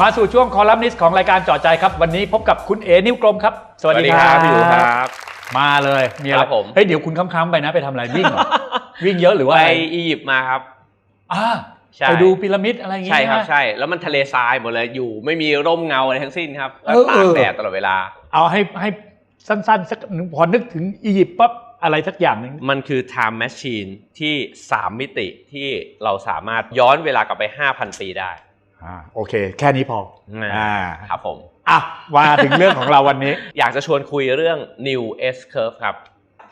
มาสู่ช่วงคอลัมนิสต์ของรายการเจอใจครับ วันนี้พบกับคุณเอนิ้วกลมครับ สวัสดีครับพี่ดูครับ มาเลยมีอะไรครับผม เฮ้ยเดี๋ยวคุณค้ำๆไปนะไปทำอะไรวิ่งเหรอ วิ่งเยอะหรือว่าไปอะไรอียิปต์มาครับ อ่าใช่ ไปดูพีระมิดอะไรอย่างงี้ใช่ครับไหมใช่ แล้วมันทะเลทรายหมดเลยอยู่ ไม่มีร่มเงาอะไรทั้งสิ้นครับแล้วเออตาเอกอ แดดตลอดเวลา เอาให้ให้สั้นๆสักพอนึกถึงอียิปต์ปั๊บอะไรสักอย่างหนึ่งมันคือ time machine ที่ 3 มิติที่เราสามารถย้อนเวลากลับไป 5,000 ปีได้ อ่าโอเค แค่นี้พอนะอ่าครับผมอะมาถึงเรื่องของเราวันนี้ อยากจะชวนคุยเรื่อง new S curve ครับ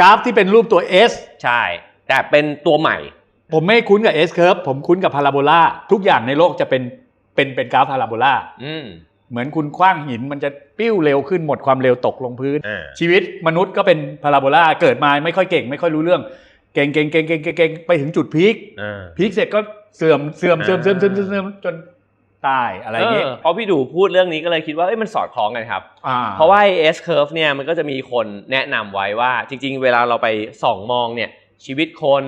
กราฟที่เป็นรูปตัว S ใช่ แต่เป็นตัวใหม่ ผมไม่คุ้นกับ S curve ผมคุ้นกับพาราโบลาทุกอย่างในโลกจะเป็นเป็นเป็นกราฟพาราโบลาอืมเหมือนคุณคว้างหินมันจะปิ้วเร็วขึ้นหมดความเร็วตกลงพื้นอ่าชีวิตมนุษย์ก็เป็นพาราโบลาเกิดมาไม่ค่อยเก่ง ไม่ค่อยรู้เรื่อง เก่งเก่งเก่งเก่งเก่งเก่งไปถึงจุดพีคอ่าพีคเสร็จก็เสื่อมเสื่อมเสื่อมเสื่อมเสื่อมอ่าเสื่อมจน ตายอะไรอย่างเงี้ยเออพอพี่ดูพูดเรื่องนี้ก็เลยคิดว่าเอ้ยมันสอดคล้องกันครับอ่าเพราะว่าไอ้ S curve เนี่ยมันก็จะมีคนแนะนำไว้ว่าจริง ๆ เวลาเราไปส่องมองเนี่ยชีวิตคน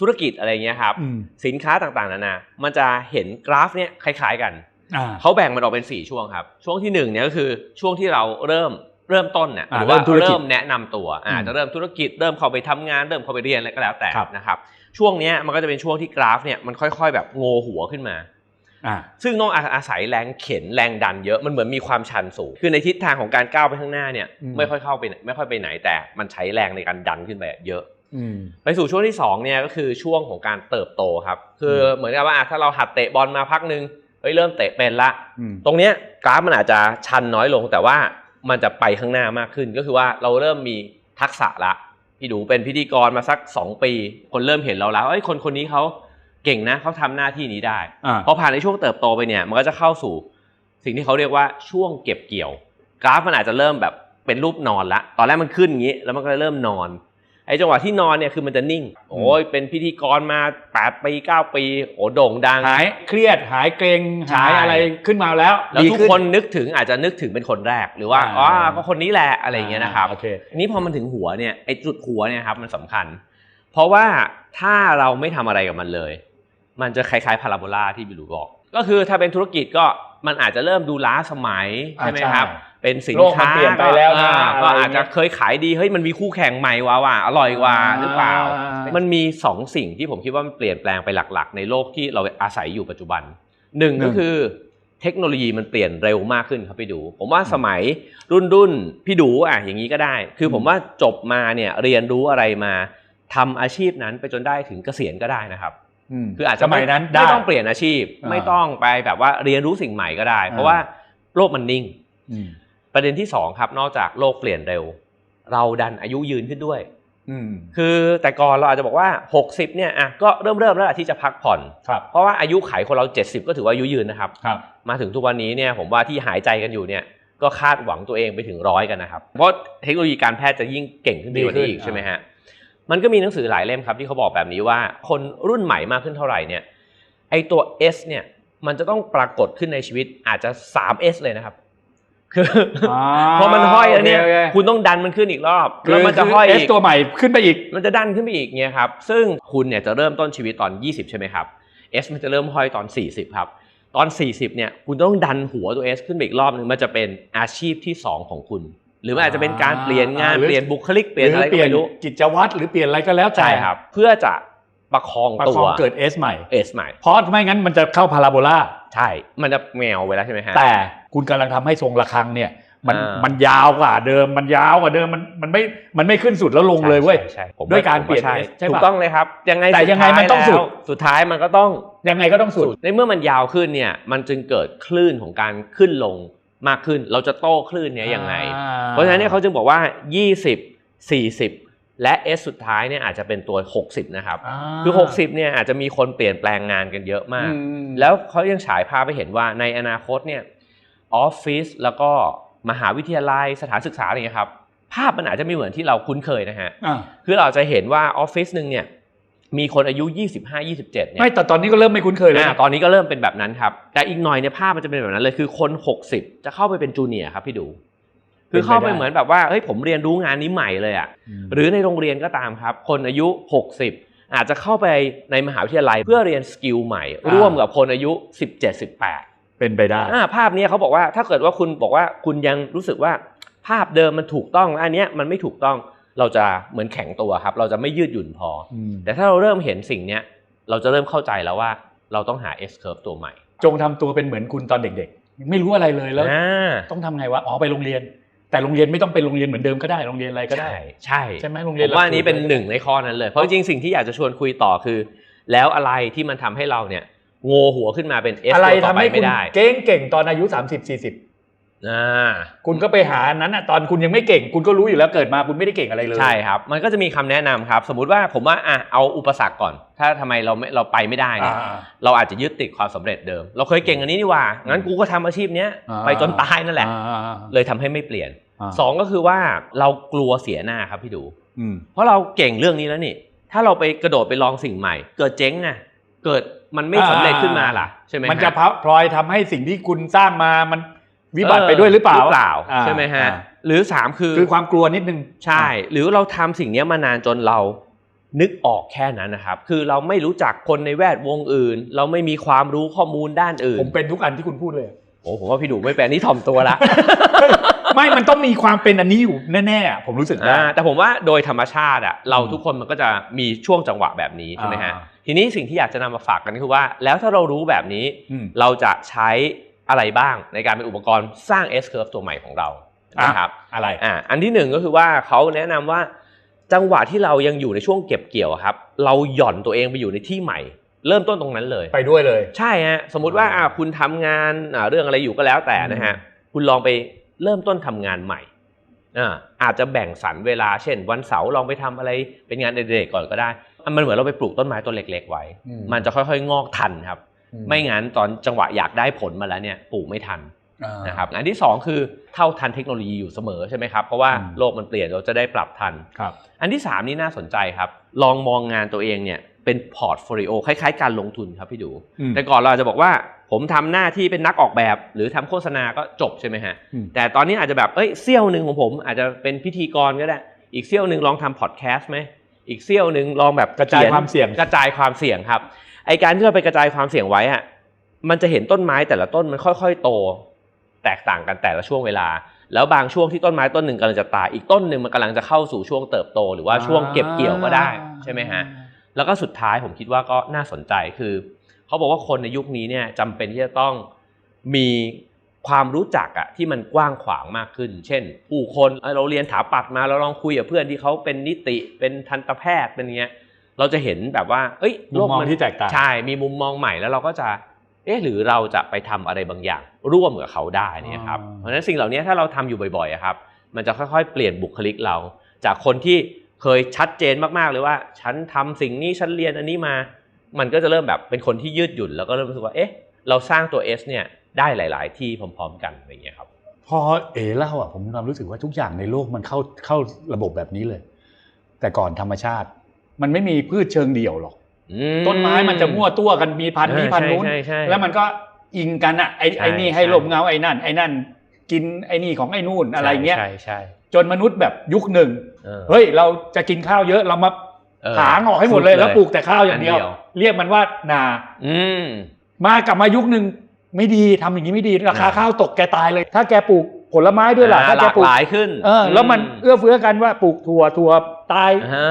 ธุรกิจอะไรเงี้ยครับอืมสินค้าต่างๆนานา มันจะเห็นกราฟเนี่ยคล้าย ๆกันอ่าเขาแบ่งมันออกเป็น 4 ช่วงครับ ช่วงที่1เนี่ยก็คือช่วงที่เราเริ่มเริ่มต้นเนี่ยอ่าหรือว่าเริ่มธุรกิจเริ่มแนะนำตัวอาอืมจะเริ่มธุรกิจเริ่มเข้าไปทำงาน เริ่มเข้าไปเรียนอะไรก็แล้วแต่ครับนะครับ ช่วงเนี้ยมันก็จะเป็นช่วงที่กราฟเนี่ยมันค่อย ๆ แบบโงหัวขึ้นมาอ่า ซึ่งต้องอาอาศัยแรงเข็นแรงดันเยอะมันเหมือนมีความชันสูง คือในทิศทางของการก้าวไปข้างหน้าเนี่ยอืมไม่ค่อยเข้าไปไหนไม่ค่อยไปไหนแต่มันใช้แรงในการดันขึ้นไปเยอะอืมไปสู่ช่วงที่สองเนี่ยก็คือช่วงของการเติบโตครับคือเหมือนกับว่าอะถ้าเราหัดเตะบอลมาพักหนึ่งเฮ้ยเริ่มเตะเป็นละอืมตรงเนี้ยกราฟมันอาจจะชันน้อยลงแต่ว่ามันจะไปข้างหน้ามากขึ้นก็คือว่าเราเริ่มมีทักษะละพี่ดูเป็นพิธีกรมาสัก 2 ปี คนเริ่มเห็นเราแล้วเอ้ยคนคนนี้เขา เก่งนะเขาทำหน้าที่นี้ได้อ่าพอผ่านในช่วงเติบโตไปเนี่ย มันก็จะเข้าสู่สิ่งที่เขาเรียกว่าช่วงเก็บเกี่ยว กราฟมันอาจจะเริ่มแบบเป็นรูปนอนละตอนแรกมันขึ้นอย่างนี้ แล้วมันก็เริ่มนอนไอ้จังหวะที่นอนเนี่ยคือมันจะนิ่ง โอ้ยเป็นพิธีกรมา8ปี9ปีโอ้โด่งดังหายเครียดหายเกรงใช่หายอะไรขึ้นมาแล้ว แล้วดีทุกขึ้คนนึกถึงอาจจะนึกถึงเป็นคนแรกหรือว่าอ่าอ๋อก็คนนี้แหละอะไรอย่างเงี้ยนะครับโอเคทีนี้พอมันถึงหัวเนี่ยไอ้จุดหัวเนี่ยครับมันสำคัญ เพราะว่าถ้าเราไม่ทำอะไรกับมันเลย มันจะคล้ายๆพาราโบลาที่บิลูบอก ก็คือถ้าเป็นธุรกิจก็มันอาจจะเริ่มดูล้าสมัยใช่ไหมครับอ่าใช่เป็นสินโลกมันค้าเปลี่ยนไปแล้วนะอ่าก็อะไรอย่างเงี้ยอาจจะเคยขายดีเฮ้ยมันมีคู่แข่งใหม่ว่ะว่ะอร่อยกว่าหรือเปล่า มันมีสองสิ่งที่ผมคิดว่ามันเปลี่ยนแปลงไปหลัก ๆ ในโลกที่เราอาศัยอยู่ปัจจุบันหนึ่งหนึ่ก็งคือเทคโนโลยีมันเปลี่ยนเร็วมากขึ้นครับพี่ดู ผมว่าสมัยรุ่นรุ่นพี่ดูอะอย่างนี้ก็ได้ คือผมว่าจบมาเนี่ยเรียนรู้อะไรมาทำอาชีพนั้นไปจนได้ถึงเกษียณก็ได้นะครับม คืออาจสจะมัยนั้นได้ไม่ต้องเปลี่ยนอาชีพอ่าไม่ต้องไปแบบว่าเรียนรู้สิ่งใหม่ก็ได้ เพราะอ่าว่าโลกมันนิ่งอืมประเด็นที่สองครับนอกจากโลกเปลี่ยนเร็ว เราดันอายุยืนขึ้นด้วยอืมคือแต่ก่อนเราอาจจะบอกว่า 60เนี่ยอะก็เริ่มเริ่มแล้วล่ะที่จะพักผ่อนครับเพราะว่าอายุไขคนเรา 70 ก็ถือว่าอายุยืนนะครับครับ มาถึงทุกวันนี้เนี่ยผมว่าที่หายใจกันอยู่เนี่ยก็คาดหวังตัวเองไปถึงร้อยกันนะครับ เพราะเทคโนโลยีการแพทย์จะยิ่งเก่งขึ้นไปกว่านี้อีกดีขึ้นใช่ไหมฮะ มันก็มีหนังสือหลายเล่มครับที่เขาบอกแบบนี้ว่า คนรุ่นใหม่มากขึ้นเท่าไหร่เนี่ยไอตัว S เนี่ยมันจะต้องปรากฏขึ้นในชีวิตอาจจะ 3S เลยนะครับ คือออ่าพอมันห้อยแล้วเนี่ยโอเคโอเคคุณต้องดันมันขึ้นอีกรอบคืแล้วมันจะห้อยเออีสกตัวใหม่ขึ้นไปอีก มันจะดันขึ้นไปอีกเนี่ยครับซึ่งคุณเนี่ยจะเริ่มต้นชีวิตตอน 20 ใช่ไหมครับ S มันจะเริ่มห้อยตอน 40 ครับ ตอน 40 เนี่ยคุณต้องดันหัวตัว S ขึ้นไปอีกรอบหนึ่งมันจะเป็นอาชีพที่ 2 ของคุณ หรือมันอาจจะเป็นการเปลี่ยนงานอ่าหรือเปลี่ยนบุคลิกเปลี่ยนอะไรหก็เปลี่ยนไม่รู้กิจวัตรหรือเปลี่ยนอะไรก็แล้วแต่ใช่ครับ เพื่อจะประคองประตัคอวงเกิด S ใหม่ S ใหม่ เพราะไม่งั้นมันจะเข้าพาราโบลาใช่ มันจะแมวไว้แล้วใช่ไหมฮะแต่คุณกำลังทำให้ทรงระฆังเนี่ยมันอ่ามัมันยาวกว่าเดิมมันยาวกว่าเดิมมันมันไม่มันไม่ขึ้นสุดแล้วลงเลยเว้ยใช่ใช่ผมด้วยการผมเปลี่ยนใช่ S ใช่ปะถูกต้องเลยครับ ยังไงแต่ยังไงมันต้องสุดแล้วสุดท้ายมันก็ต้องยังไงก็ต้องสุด ในเมื่อมันยาวขึ้นเนี่ยมันจึงเกิดคลื่นของการขึ้นลง มากขึ้น เราจะโต้คลื่นเนี้ยยังไงอ่เพราะฉะนั้นเนี่ยเขาจึงบอกว่า 20 40และ S สุดท้ายเนี่ยอาจจะเป็นตัว 60 นะครับาคือ 60 เนี่ยอาจจะมีคนเปลี่ยนแปลงงานกันเยอะมากอืมแล้วเขายังฉายภาพไปเห็นว่าในอนาคตเนี่ยออฟฟิศแล้วก็มหาวิทยาลัยสถานศึกษาอะไรเงี้ยครับ ภาพมันอาจจะไม่เหมือนที่เราคุ้นเคยนะฮะอ่าคือเราจะเห็นว่าออฟฟิศหนึ่งเนี่ย มีคนอายุ 25-27เนี่ยไม่แต่ตอนนี้ก็เริ่มไม่คุ้นเคยแล้วอ่านะตอนนี้ก็เริ่มเป็นแบบนั้นครับ แต่อีกหน่อยเนี่ยภาพมันจะเป็นแบบนั้นเลยคือคน 60 จะเข้าไปเป็นจูเนียร์ครับพี่ดู คือเข้าไปเหมือนแบบว่าเฮ้ยผมเรียนรู้งานนี้ใหม่เลยอะหรือในโรงเรียนก็ตามครับ คนอายุ 60 อาจจะเข้าไปในมหาวิทยาลัยเพื่อเรียนสกิลใหม่อ่าร่วมกับคนอายุ 17-18 เป็นไปได้อ่าภาพเนี้ยเขาบอกว่าถ้าเกิดว่าคุณบอกว่าคุณยังรู้สึกว่าภาพเดิมมันถูกต้องและอันเนี้ยมันไม่ถูกต้อง เราจะเหมือนแข็งตัวครับ เราจะไม่ยืดหยุ่นพออืมแต่ถ้าเราเริ่มเห็นสิ่งเนี้ยเราจะเริ่มเข้าใจแล้วว่าเราต้องหา S curve ตัวใหม่ จงทำตัวเป็นเหมือนคุณตอนเด็กๆ ไม่รู้อะไรเลยแล้วอ่าต้องทำไงวะอ๋อไปโรงเรียน แต่โรงเรียนไม่ต้องเป็นโรงเรียนเหมือนเดิมก็ได้โรงเรียนอะไรก็ได้ใช่ใช่ใช่ไหมโรงผเรียนมว่าอันนี้เป็นหลักสูตรหนึ่งในข้อนั้นเลยเพราะจริงๆสิ่งที่อยากจะชวนคุยต่อคือ แล้วอะไรที่มันทำให้เราเนี่ยโงหัวขึ้นมาเป็น S อะไรตัวต่อทำไปให้คุไม่ณได้เก่งเก่งตอนอายุ 30 40อ่า คุณก็ไปหาอันนั้นอะตอนคุณยังไม่เก่ง คุณก็รู้อยู่แล้วเกิดมาคุณไม่ได้เก่งอะไรเลยใช่ครับ มันก็จะมีคำแนะนำครับ สมมุติว่าผมว่าอะเอาอุปสรรคก่อน ถ้าทำไมเราไม่เราไปไม่ได้อ่าเนี่ยเราอาจจะยึดติดความสำเร็จเดิม เราเคยเก่งอันนี้นี่หว่า งั้นกูก็ทำอาชีพเนี้ยอ่าไปจนตายนั่นแหละอ่าเลยทำให้ไม่เปลี่ยนาสองก็คือว่าเรากลัวเสียหน้าครับพี่ดูอืมเพราะเราเก่งเรื่องนี้แล้วนี่ ถ้าเราไปกระโดดไปลองสิ่งใหม่ เกิดเจ๊งน่ะเกิดมันไม่สำเร็จขึ้นมาล่ะใช่ไหมฮมันจะพลอยทำให้สิ่งที่คุณสร้างมามัน วิบัติไปด้วยหรือเปล่าใช่ไหมฮะอ่าหรือสามคือคือความกลัวนิดนึงใช่ หรือเราทำสิ่งเนี้ยมานานจนเรานึกออกแค่นั้นนะครับ คือเราไม่รู้จักคนในแวดวงอื่น เราไม่มีความรู้ข้อมูลด้านอื่น ผมเป็นทุกอันที่คุณพูดเลยโอ้ผมว่าพี่ดูไม่เป็นอันนี่ถ่อมตัวละไม่มันต้องมีความเป็นอันนี้อยู่แน่ๆอะผมรู้สึกได้อ่าแต่ผมว่าโดยธรรมชาติอะเราทุกคนมันก็จะมีช่วงจังหวะแบบนี้ใช่ไหมฮะอ่าทีนี้สิ่งที่อยากจะนำมาฝากกันก็คือว่า แล้วถ้าเรารู้แบบนี้อืมเราจะใช้ อะไรบ้างในการเป็นอุปกรณ์สร้าง S curve ตัวใหม่ของเรานะครับอะไรอ่าอันที่หนึ่งก็คือว่าเขาแนะนำว่าจังหวะที่เรายังอยู่ในช่วงเก็บเกี่ยวอะครับ เราหย่อนตัวเองไปอยู่ในที่ใหม่ เริ่มต้นตรงนั้นเลย ไปด้วยเลย ใช่ฮะสมมุติว่าอ่าคุณทำงานอ่าเรื่องอะไรอยู่ก็แล้วแต่นะฮะคุณลองไปเริ่มต้นทำงานใหม่อ่าอาจจะแบ่งสรรเวลาเช่น วันเสาร์ลองไปทำอะไรเป็นงานเด็กๆก่อนก็ได้อะมันเหมือนเราไปปลูกต้นไม้ต้นเล็ก ๆ ไว้อืมมันจะค่อยๆ งอกทันครับ ไม่งั้นตอนจังหวะอยากได้ผลมาแล้วเนี่ยปลูกไม่ทันอ่านะครับอันที่สองคือเท่าทันเทคโนโลยีอยู่เสมอใช่ไหมครับเพราะว่าอืมโลกมันเปลี่ยนเราจะได้ปรับทันครับอันที่สามนี่น่าสนใจครับ ลองมองงานตัวเองเนี่ยเป็นพอร์ตโฟลิโอคล้ายๆ การลงทุนครับพี่ดูอืมแต่ก่อนเราอาจจะบอกว่าผมทำหน้าที่เป็นนักออกแบบ หรือทำโฆษณาก็จบใช่ไหมฮะอืมแต่ตอนนี้อาจจะแบบเอ้ยเซี่ยวหนึ่งของผมอาจจะเป็นพิธีกรก็ได้ อีกเซี่ยวหนึ่งลองทำพอดแคสต์ไหมอีกเซี่ยวหนึ่งลองแบบกระจายขีนความเสี่ยงกระจายความเสี่ยงครับ ไอการที่เราไปกระจายความเสี่ยงไว้อะมันจะเห็นต้นไม้แต่ละต้นมันค่อย ๆ โต แตกต่างกันแต่ละช่วงเวลา แล้วบางช่วงที่ต้นไม้ต้นหนึ่งกำลังจะตายอีกต้นหนึ่งมันกำลังจะเข้าสู่ช่วงเติบโต หรือว่าช่วงเก็บเกี่ยวก็ได้ใช่ไหมฮะแล้วก็สุดท้ายผมคิดว่าก็น่าสนใจคือเขาบอกว่าคนในยุคนี้เนี่ยจำเป็นที่จะต้องมีความรู้จักอะที่มันกว้างขวางมากขึ้น เช่น ผู้คนเราเรียนถาปัดมาเราลองคุยกับเพื่อนที่เขาเป็นนิติเป็นทันตแพทย์เป็นเงี้ย เราจะเห็นแบบว่า เอ้ยมุมมองที่แตกต่างใช่มีมุมมองใหม่แล้วเราก็จะ เอ๊ะหรือเราจะไปทำอะไรบางอย่าง ร่วมกับเขาได้เนี่ยครับอ่าเพราะฉะนั้นสิ่งเหล่านี้ถ้าเราทำอยู่บ่อยๆอะครับ มันจะค่อยๆ เปลี่ยนบุคลิกเรา จากคนที่เคยชัดเจนมากๆเลยว่า ฉันทำสิ่งนี้ฉันเรียนอันนี้มา มันก็จะเริ่มแบบเป็นคนที่ยืดหยุ่นแล้วก็เริ่มรู้สึกว่าเอ๊ะเราสร้างตัว S เนี่ยได้หลาย ๆ ที่พร้อม ๆ กันอะไรอย่างเงี้ยครับพอเอเล่าอะผมมีความรู้สึกว่าทุกอย่างในโลกมันเข้าเข้าระบบแบบนี้เลย แต่ก่อนธรรมชาติ มันไม่มีพืชเชิงเดี่ยวหรอกอืต้นไม้มันจะมั่วตัวกันมีพันธุ์นี้พันธุ์นู้นใช่ใช่แล้วมันก็อิงกันอะไอ้ใช่ไอ้นี่ให้ใช่ลมเงาไอ้นั่น ไอ้นั่น กินไอ้นี่ของไอ้นู่นอะไรเงี้ยใช่ใช่จนมนุษย์แบบยุคหนึ่งออเฮ้ยเราจะกินข้าวเยอะเรามาเออถางออกให้หมดเลยสุแล้วปลูกแต่ข้าวอย่างเดียวอันเดียวเรียกมันว่านาอืมมากลับมายุคหนึ่งไม่ดีทำอย่างนี้ไม่ดี ราคาอ่าข้าวตกแกตายเลย ถ้าแกปลูก ผลไม้ด้วยล่ะอ่าถ้าหแกลากปลูกหลายขึ้นเออแล้วมันเอื้อเฟื้อกันว่าปลูกถั่วถั่วตายอ่าฮะ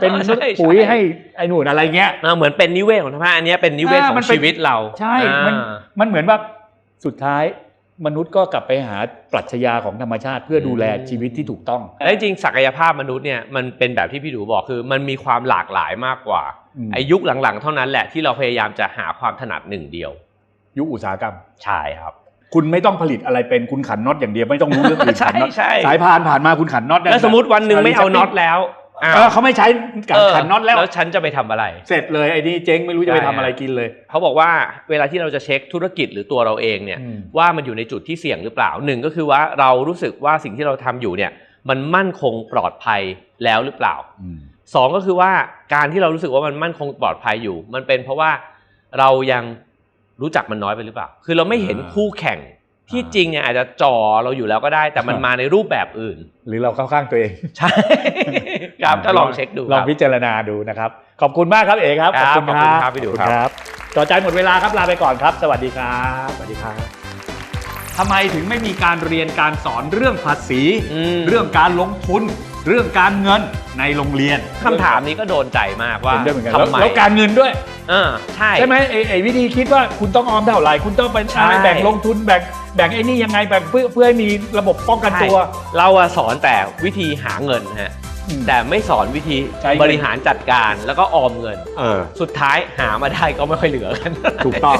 เป็นใช่ปุ๋ยช่ให้ไอ้หนูนอะไรเงี้ยอ่าเหมือนเป็นนิเวศของธรรมชาติอันเนี้ยเป็นนิเวศอ่าขอมันงเป็นชีวิตเรา ใช่อ่ามันมันเหมือนว่าสุดท้ายมนุษย์ก็กลับไปหาปรัชญาของธรรมชาติเพื่อดูแลชีวิตที่ถูกต้องและจริงๆศักยภาพมนุษย์เนี่ยมันเป็นแบบที่พี่ดูบอกคือมันมีความหลากหลายมากกว่าอืมไอายุคหลังๆ เท่านั้นแหละที่เราพยายามจะหาความถนัดหนึ่งเดียว ยุคอุตสาหกรรมใช่ครับ คุณไม่ต้องผลิตอะไรเป็นคุณขันน็อตอย่างเดียวไม่ต้องรู้เรื่องอื่นใช่ขันน็อตใช่ สายพานผ่านมาคุณขันน็อตได้แล้วสมมติวันหนึ่งไม่เอาน็อตแล้วอ้าวเออเขาไม่ใช้กับขันน็อตแล้ว แล้วฉันจะไปทำอะไร เสร็จเลยไอ้นี่เจ๊งไม่รู้จะไปทำอะไรกินเลย เขาบอกว่าเวลาที่เราจะเช็คธุรกิจหรือตัวเราเองเนี่ย อืม ว่ามันอยู่ในจุดที่เสี่ยงหรือเปล่าหนึ่งก็คือว่าเรารู้สึกว่าสิ่งที่เราทำอยู่เนี่ย มันมั่นคงปลอดภัยแล้วหรือเปล่า อืม สองก็คือว่าการที่เรารู้สึกว่ามันมั่นคงปลอดภัยอยู่ มันเป็นเพราะว่าเรายัง รู้จักมันน้อยไปหรือเปล่า คือเราไม่เห็นอ่าคู่แข่งที่อ่าจริงเนี่ยอาจจะจ่อเราอยู่แล้วก็ได้ แต่มันครับมาในรูปแบบอื่น หรือเราเข้าข้างตัวเอง ใช่ครับก็ลองเช็คดูลองครับพิจารณาดูนะครับ ขอบคุณมากครับเอกครับครับขอบคุณครับพี่ดูขอณครับครับจอใจหมดเวลาครับลาไปก่อนครับ สวัสดีครับสวัสดีครับทำไมถึงไม่มีการเรียนการสอนเรื่องภาษีอืมเรื่องการลงทุน เรื่องการเงินในโรงเรียนคำถามนี้ก็โดนใจมากว่าเห็นด้วยเหมือนกันทำแล้วไมแล้วการเงินด้วยอ่าใช่ ใช่ไหมไอ้ไอ้วิธีคิดว่าคุณต้องออมเท่าไหร่คุณต้องไปใช่ อะไรแบ่งลงทุนแบ่งแบ่งไอ้นี่ยังไงแบ่งเพื่อเพื่อให้มีระบบป้องกันตัว ใช่เราอะสอนแต่วิธีหาเงินฮะอืมแต่ไม่สอนวิธีใช้เงิน บริหารจัดการแล้วก็ออมเงิน เออ สุดท้ายหามาได้ก็ไม่ค่อยเหลือกัน ถูกต้อง